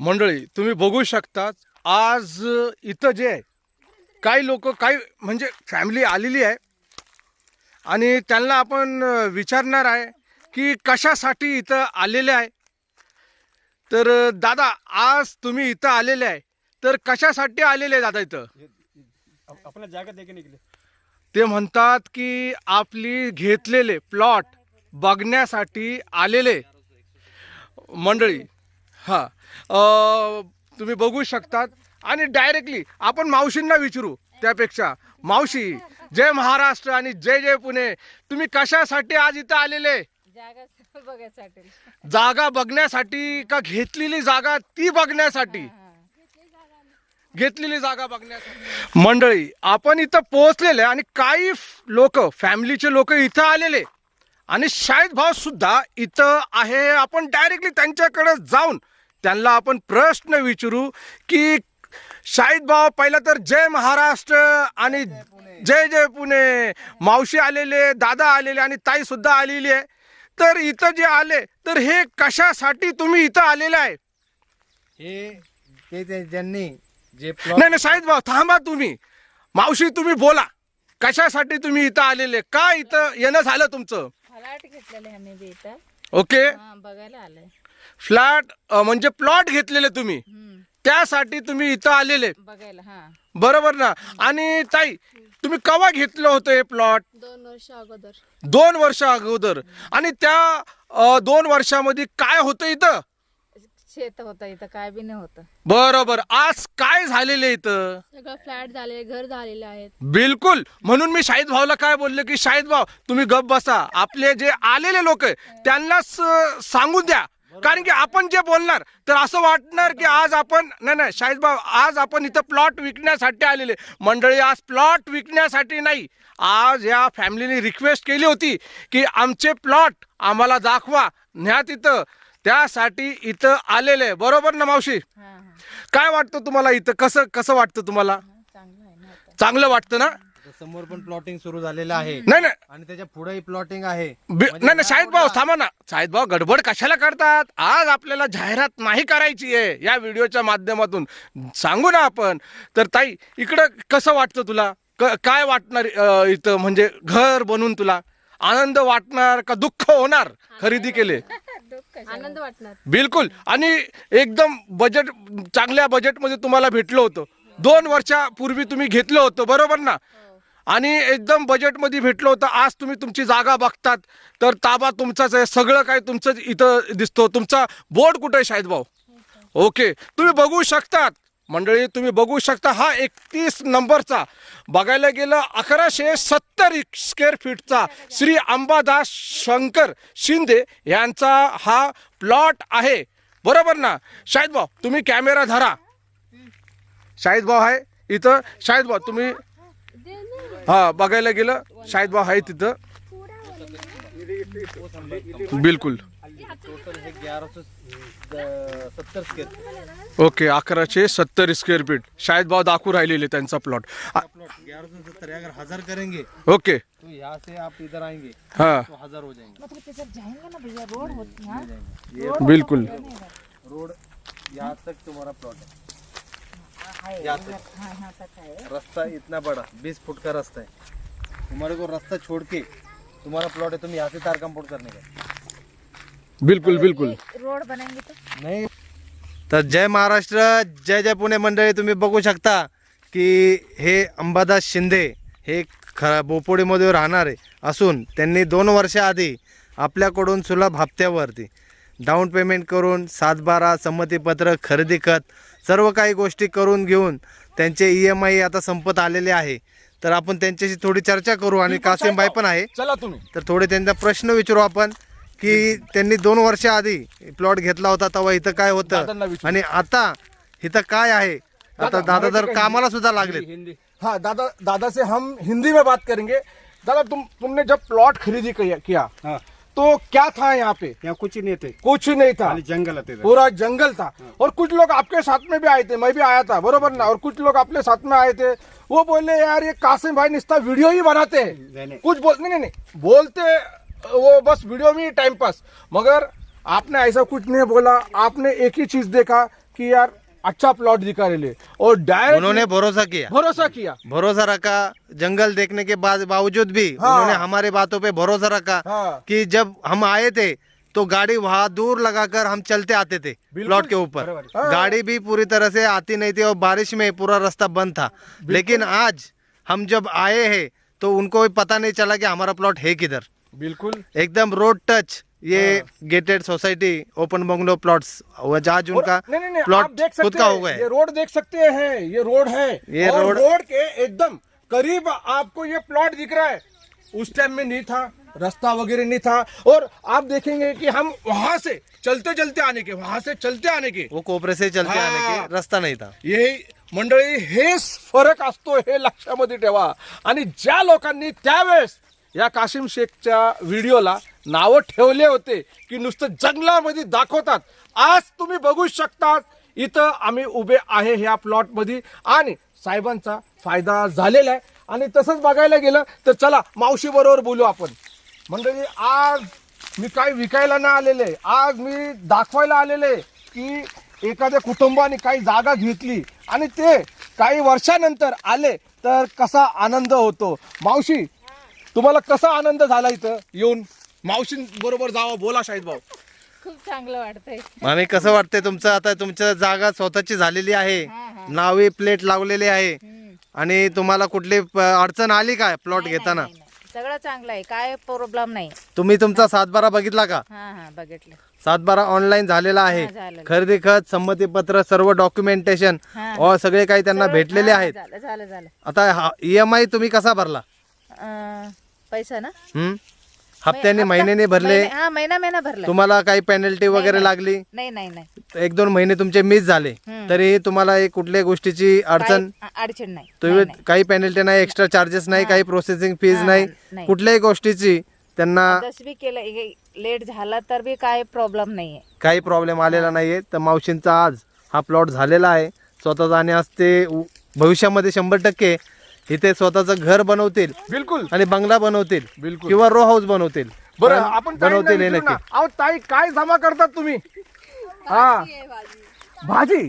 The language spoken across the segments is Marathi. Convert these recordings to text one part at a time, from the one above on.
मंडळी तुम्ही बघू शकता आज इथं जे आहे काही लोक काही म्हणजे फॅमिली आलेली आहे. आणि त्यांना आपण विचारणार आहे की कशासाठी इथं आलेले आहे? तर दादा आज तुम्ही इथं आलेले आहे. तर कशासाठी आलेले आहे दादा इथं? आपल्या जागा देखील निघले ते म्हणतात की आपली घेतलेले प्लॉट बघण्यासाठी आलेले. मंडळी हां तुम्ही बघू शकतात. आणि डायरेक्टली आपण मावशींना विचारू त्यापेक्षा. मावशी जय महाराष्ट्र आणि जय जय पुणे. तुम्ही कशासाठी आज इथं आलेले? जागा बघण्यासाठी का घेतलेली जागा ती बघण्यासाठी? घेतलेली जागा बघण्यासाठी मंडळी आपण इथं पोहोचलेले आणि काही लोक फॅमिलीचे लोक इथं आलेले आणि शाहीद भाव सुद्धा इथं आहे. आपण डायरेक्टली त्यांच्याकडे जाऊन त्यांना आपण प्रश्न विचारू की शाहीद भाव पहिला तर जय महाराष्ट्र आणि जय जय पुणे. मावशी आलेले दादा आलेले आणि ताई सुद्धा आलेली आहे. तर इथं जे आले तर हे कशासाठी तुम्ही इथं आलेले आहे? हे ते ज्यांनी जे नाही नाही शाहीद भाऊ थांबा तुम्ही. मावशी तुम्ही बोला. कशासाठी तुम्ही इथं आलेले? का इथं येणं झालं तुमचं? फ्लॅट घेतलेले आम्ही बी इथं. ओके. हा, बघायला आलंय. फ्लॅट म्हणजे प्लॉट घेतलेले तुम्ही. हम्म, त्यासाठी तुम्ही इथं आलेले. बघायला हा. बरोबर ना? आणि ताई तुम्ही कवा घेतलं होतं हे प्लॉट? दोन वर्ष अगोदर. दोन वर्ष अगोदर. आणि त्या अ, दोन वर्षामध्ये काय होतं इथं? शेत होतं इथं काय बी नाही होतं. बरोबर. आज काय झालेलं इथं? सगळं फ्लॅट झाले घर झालेले आहेत. बिलकुल. म्हणून मी शाहीद भाऊला काय बोलले की शाहीद भाऊ तुम्ही गप बसा. आपले जे आलेले लोक आहे त्यांनाच अं, सांगू द्या. कारण की आपण जे बोलणार तर असं वाटणार की आज आपण नाही नाही शाहीद भाऊ आज आपण इथं प्लॉट विकण्यासाठी आलेले. मंडळी आज प्लॉट विकण्यासाठी नाही. आज या फॅमिलीने रिक्वेस्ट केली होती की आमचे प्लॉट आम्हाला दाखवा. न्या तिथं. त्यासाठी इथं आलेले बरोबर ना मावशी? काय वाटतं तुम्हाला इथं? कसं कसं वाटतं तुम्हाला? चांगलं आहे ना आता. चांगलं वाटतं ना? समोर पण प्लॉटिंग सुरू झालेलं आहे. नाही नाही. आणि त्याच्या पुढेही प्लॉटिंग आहे. म्हणजे नाही नाही शाहीद भाऊ थांबा ना. शाहीद भाऊ गडबड कशाला करतात? आज आपल्याला जाहिरात नाही करायची आहे या व्हिडिओच्या माध्यमातून. सांगू ना आपण. तर ताई इकडं कसं वाटतं तुला? काय वाटणार इथं? म्हणजे घर बनवून तुला? आनंद वाटणार का दुःख होणार खरेदी केले? आनंद वाटणार. बिलकुल. आणि एकदम बजेट चांगल्या बजेटमध्ये तुम्हाला भेटलं होतं. दोन वर्षापूर्वी तुम्ही घेतलं होतं बरोबर ना? आणि एकदम बजेटमध्ये भेटलं होतं. आज तुम्ही तुमची जागा बघतात. तर ताबा तुमचाच आहे. सगळं काय तुमचं इथं दिसतो. तुमचा बोर्ड कुठं आहे शाहीद भाऊ? ओके तुम्ही बघू शकतात. मंडळी तुम्ही बघू शकता हा एकतीस नंबरचा. बघायला गेलं अकराशे सत्तर स्क्वेअर फीटचा श्री अंबादास शंकर शिंदे यांचा हा प्लॉट आहे. बरोबर ना? शाहिद भाऊ तुम्ही कॅमेरा धरा. शाहिद भाऊ आहे इथं. शाहिद भाऊ तुम्ही हा बघायला गेलं शाहिद भाऊ आहे तिथं. बिलकुल. टोटल हे ग्यारह सत्तर स्क्वेअर ओके अकराशे सत्तर स्क्वेअर फीट शाहीद भाऊ दाखवू राहिलेले त्यांचा प्लॉट प्लॉट ग्यारह सौ सत्तर अगर हजार करेंगे ओके. तो यहाँ से आप इधर आएंगे हाँ. तो हजार हो जाएंगे. मतलब त्याच्यात जाएंगे ना भैया रोड होती हा ये बिल्कुल. रोड यहाँ तक तुम्हारा प्लॉट है. आहे, यहाँ तक. हा हा तक आहे रास्ता इतना बड़ा बीस फुट का रास्ता है. तुम्हारे को रास्ता छोड़ के तुम्हारा प्लॉट है तुम यहाँ से तार कंपाउंड करने का बिलकुल बिलकुल. रोड बनाएंगे तो? नाही। तर जय महाराष्ट्र जय जय पुणे मंडळी तुम्ही बघू शकता की हे अंबादास शिंदे हे ख बोपोडीमध्ये राहणारे असून त्यांनी दोन वर्षाआधी आपल्याकडून सुलभ हप्त्यावरती डाऊन पेमेंट करून सातबारा संमतीपत्र खरेदी खत सर्व काही गोष्टी करून घेऊन त्यांचे ई एम आय आता संपत आलेले आहे. तर आपण त्यांच्याशी थोडी चर्चा करू आणि कासिमबाई पण आहे. चला तुम्ही. तर थोडे त्यांचा प्रश्न विचारू आपण. की त्यांनी दोन वर्ष आधी प्लॉट घेतला होता तेव्हा इथं काय दादांना होतं विचारू. आणि आता इथं काय आहे? आता दादा तर कामाला सुद्धा लागले हाँ दादा दादा से हम हिंदी में बात करेंगे. दादा तुम तुमने जब प्लॉट खरीदी किया किया हाँ. तो क्या था यहाँ पे? यहाँ कुछ ही नहीं थे। कुछ नहीं था। खाली जंगल आते थे। पूरा जंगल था। और कुछ लोग आपके साथ में भी आए थे मैं भी आया था बरोबर ना? और कुछ लोग अपने साथ में आए थे। वो बोले यार ये कासिम भाई निस्ता वीडियो ही बनाते हैं। नहीं, नहीं। कुछ बोल नहीं नहीं नहीं। बोलते वो बस वीडियो में टाइम पास मगर आपने ऐसा कुछ नहीं बोला आपने एक ही चीज़ देखा कि यार अच्छा प्लॉट दिखा रहे और डायरेक्ट उन्होंने भरोसा किया। भरोसा किया। भरोसा रखा जंगल देखने के बाद बावजूद भी हाँ। उन्होंने हमारे बातों पे भरोसा रखा हाँ। कि जब हम आए थे तो गाड़ी वहाँ दूर लगाकर हम चलते आते थे प्लॉट के ऊपर। बराबर। गाड़ी भी पूरी तरह से आती नहीं थी और बारिश में पूरा रास्ता बंद था। लेकिन आज हम जब आए हैं तो उनको भी पता नहीं चला कि हमारा प्लॉट है किधर। बिल्कुल। एकदम रोड टच ये gated society open bungalow plots और- उनका नहीं नहीं नहीं प्लॉट खुद का हो गया ये रोड देख सकते हैं ये रोड है। ये और रोड- रोड के एकदम करीब आपको ये प्लॉट दिख रहा है। उस टाइम में नहीं था रास्ता वगैरह नहीं था। और आप देखेंगे कि हम वहाँ से चलते चलते आने के वहाँ से चलते आने के। वो कोपरे से चलते आने हाँ. के रास्ता नहीं था। हे मंडळी हेच फरक असतो हे लक्षामध्ये ठेवा. आणि ज्या लोकांनी त्यावेळेस या काशिम शेखच्या व्हिडिओला नावं ठेवले होते की नुसतं जंगलामध्ये दाखवतात. आज तुम्ही बघू शकता इथं आम्ही उभे आहे ह्या प्लॉटमध्ये आणि साहेबांचा फायदा झालेला आहे. आणि तसंच बघायला गेलं तर चला मावशीबरोबर बोलू आपण. मंडळी आज मी काय विकायला ना आलेले. आज मी दाखवायला आलेले की एखाद्या कुटुंबाने काही जागा घेतली आणि ते काही वर्षानंतर आले तर कसा आनंद होतो. मावशी तुम्हाला कसा आनंद झाला इथं येऊन? मावशी बरोबर जावा बोला शाहिद भाऊ. खूप चांगलं वाटतंय. मामी कसं वाटतंय तुमचं? आता तुमच्या जागा स्वतःची झालेली आहे. नावे प्लेट लावलेली आहे. आणि तुम्हाला कुठली प- अडचण आली काय प्लॉट घेताना? नाही, नाही. सगळं चांगलं आहे. काय प्रॉब्लेम नाही. तुम्ही तुमचा सातबारा बघितला का? हा हा बघितलं. सातबारा ऑनलाईन झालेला आहे. झालेलं. खरेदी खत संमतीपत्र सर्व डॉक्युमेंटेशन हा. सगळे काही त्यांना भेटलेले हा, आहेत. झालं झालं झालं. आता ई एम आय तुम्ही कसा भरला? अं, पैसा ना? हम्म? हप्त्याने हप्ता- महिन्याने भरले? महिने- हा महिना महिना भरला. तुम्हाला काही पेनल्टी वगैरे लागली? नाही नाही नाही. एक दोन महिने तुमचे मिस झाले. हम्म. तरी तुम्हाला एक कुठल्याही गोष्टीची अडचण? काही अडचण नाही. तुम्ही. काही पेनल्टी नाही एक्स्ट्रा चार्जेस नाही काही प्रोसेसिंग फीज हा, नाही. नाही. कुठल्याही गोष्टीची त्यांना जसं बी केलं लेट झाला तर बी काय प्रॉब्लेम नाहीये. काही प्रॉब्लेम आलेला नाहीये. तर मावशींचा आज हा प्लॉट झालेला आहे. स्वतःचा आणि आज ते उ- भविष्यामध्ये शंभर टक्के इथे स्वतःचं घर बनवतील बिलकुल. आणि बंगला बनवतील बिलकुल. किंवा रो हाऊस बनवतील. बरं पण आपण ताईंना बनवतील हे विचारू ना. नक्की. अहो ताई काय जमा करतात तुम्ही? हा. भाजी?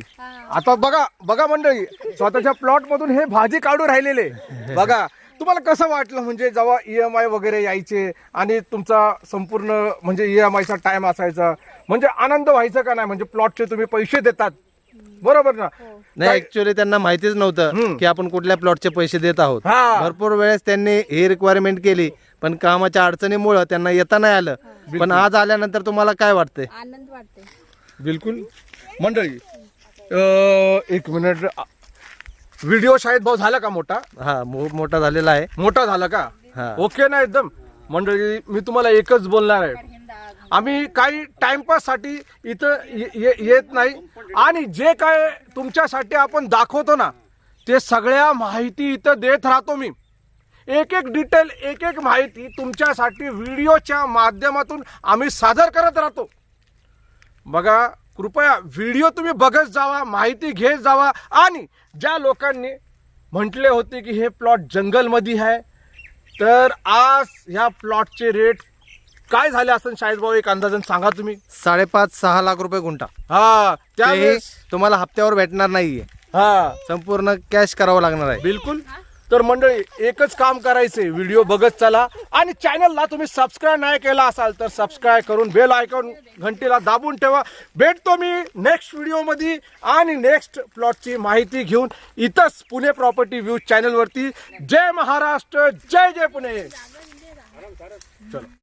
आता बघा बघा मंडळी स्वतःच्या प्लॉट मधून हे भाजी काढून राहिलेले. बघा तुम्हाला कसं वाटलं म्हणजे जेव्हा ई एम आय वगैरे यायचे आणि तुमचा संपूर्ण म्हणजे ई एम आयचा टाइम असायचा म्हणजे आनंद व्हायचा का नाही? म्हणजे प्लॉटचे तुम्ही पैसे देतात. बरोबर ना? नाही ऍक्च्युअली त्यांना माहितीच नव्हतं की आपण कुठल्या प्लॉटचे पैसे देत आहोत. हा. भरपूर वेळेस त्यांनी ही रिक्वायरमेंट केली पण कामाच्या अडचणीमुळं त्यांना येता नाही आलं. पण आज आल्यानंतर तुम्हाला काय वाटतंय? आनंद वाटते बिलकुल. मंडळी अं, एक मिनिट व्हिडिओ शाळेत भाऊ झाला का मोठा? हा मो- मोठा झालेला आहे. मोठा झाला का? हा. ओके ना एकदम? मंडळी मी तुम्हाला एकच बोलणार आहे. आम्ही काही टाइमपाससाठी इथं ये- ये- येत नाही. आणि जे काय तुमच्यासाठी आपण दाखवतो ना ते सगळ्या माहिती इथं देत राहतो मी. एक एक डिटेल एक एक माहिती तुमच्यासाठी व्हिडिओच्या माध्यमातून आम्ही सादर करत राहतो. बघा कृपया व्हिडिओ तुम्ही बघत जावा माहिती घेत जावा. आणि ज्या लोकांनी म्हटले होते की हे प्लॉट जंगलमध्ये आहे तर आज ह्या प्लॉटचे रेट काय झाले असं शाहिद भाऊ एक अंदाजन सांगा तुम्ही. साडेपाच सहा लाख रुपये गुंठा. हा त्यावेळेस तुम्हाला हप्त्यावर भेटणार नाहीये. हा. संपूर्ण कॅश करावं लागणार आहे. बिलकुल. तर मंडळी एकच काम करायचे व्हिडिओ बघत चला. आणि चॅनलला तुम्ही सबस्क्राईब नाही केला असाल तर सबस्क्राईब करून बेल आयकॉन घंटीला दाबून ठेवा. भेटतो मी नेक्स्ट व्हिडिओमध्ये आणि नेक्स्ट प्लॉटची माहिती घेऊन इथंच पुणे प्रॉपर्टी व्ह्यू चॅनलवरती जय महाराष्ट्र जय जय पुणे. चलो.